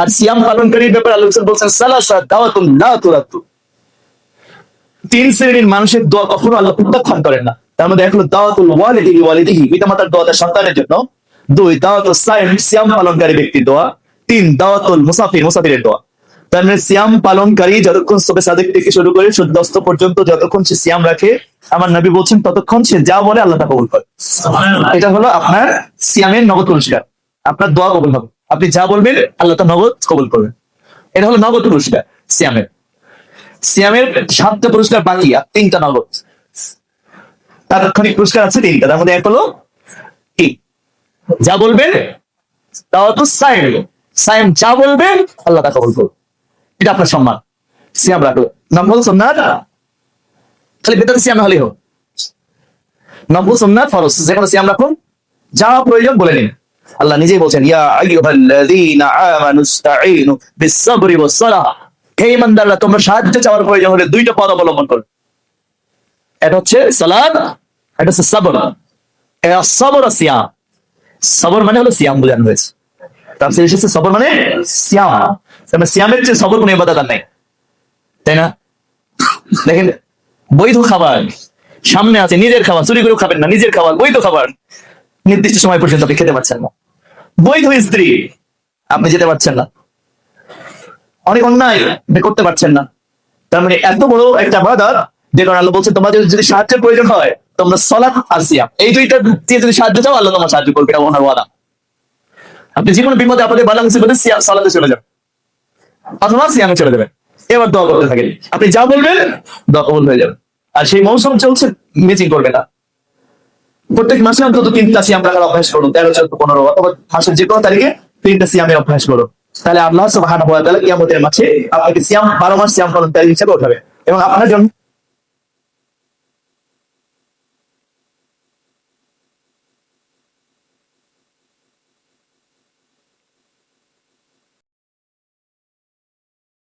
আর সিয়াম পালনকারীর ব্যাপারে আল্লাহ বলছেন সালাসা দাওয়াতুন লা তুরাদ্দু। তিন শ্রেণির মানুষের দোয়া কখনো আল্লাহ প্রত্যাখ্যান করেন না। তার মধ্যে এক হলো দাওয়াতুল ওয়ালিদিহি ওয়ালিদিহি পিতামাতার দোয়া তার সন্তানের জন্য। দুই দাওয়াতুল সাইম সিয়াম পালনকারী ব্যক্তির দোয়া। তিন দাওয়াতুল মুসাফির মুসাফিরের দোয়া। তার মানে সিয়াম পালনকারী যতক্ষণ সবে সাদেক থেকে শুরু করে সূর্যাস্ত পর্যন্ত যতক্ষণ সে সিয়াম রাখে আমার নবী বলছেন ততক্ষণ সে যা বলে আল্লাহ তা কবুল করে। এটা হলো আপনার সিয়ামের নগদ পুরস্কার আপনার দোয়া কবুল হবে। আপনি যা বলবেন আল্লাহ তা নগদ কবুল করবেন। এটা হলো নগদ পুরস্কার, সিয়ামের। সিয়ামের সাতটা পুরস্কার বাকি আর তিনটা নগদ। তাৎক্ষণিক পুরস্কার আছে তিনটা, তার মধ্যে এক হলো কি? যা বলবেন, তাও তো সাইম। সাইম যা বলবেন, আল্লাহ তা কবুল করবে। এটা আপনার সম্মান। সিয়াম রাখল নম্বর সোমনাথ, খালি বেতন সিয়াম হলেই হোক। নম্বর সোমনাথ, ফরজ। যেখানে সিয়াম রাখুন, যা প্রয়োজন বলে নিন। আল্লাহ নিজেই বলছেন, ইয়া তোমরা সাহায্য চাওয়ার প্রয়োজন হলে দুইটা পদ অবলম্বন করো। এটা হচ্ছে সালাত এটা হচ্ছে সবর। সবর সিয়াম। সবর মানে হলো সিয়াম বোঝানো হয়েছে। তাফসীর এসেছে সবর মানে সিয়াম। মানে সিয়ামের চেয়ে সবর কোনো ইবাদত নাই। তাই না? দেখেন, বৈধ খাবার, সামনে আছে নিজের খাবার, চুরি করেও খাবেন না, নিজের খাবার, বৈধ খাবার, নির্দিষ্ট সময় পর্যন্ত আপনি খেতে পারছেন না। বৈধ স্ত্রী। আপনি যেতে পারছেন না। অনেক অন্যায় করতে পারছেন না। তার মানে এত বড় একটা বাদার যে কারণে আল্লাহ বলছে, তোমাদের যদি সাহায্যের প্রয়োজন হয়, তোমরা সলাৎ আর সিয়াম। এই দুইটা দিয়ে যদি সাহায্য চাও, আল্লাহ তোমার সাহায্য করবে এটা ওনার আপনি যে কোনো বিপদে আপনাদের বালা মুসিবতে সলাতে চলে যাবেন। অথবা সিয়ামে চলে যাবেন। এবার দোয়া করতে থাকেন। আপনি যা বলবেন, দোয়া কবুল হয়ে যাবে। আর সেই মৌসুম চলছে মিচিং করবে না। প্রত্যেক মাসে অন্তত তিনটা সিয়াম রাখার অভ্যাস করুন, তেরো, চোদ্দ, পনেরো, অথবা মাসের যে কোনো তারিখে তিনটা সিয়ামের অভ্যাস করুন। তাহলে আল্লাহ তাহলে কিয়ামতের মাসে আপনাকে সিয়াম, বারো মাস সিয়াম পালন তারিখ হিসাবে উঠাবে এবং আপনার জন্য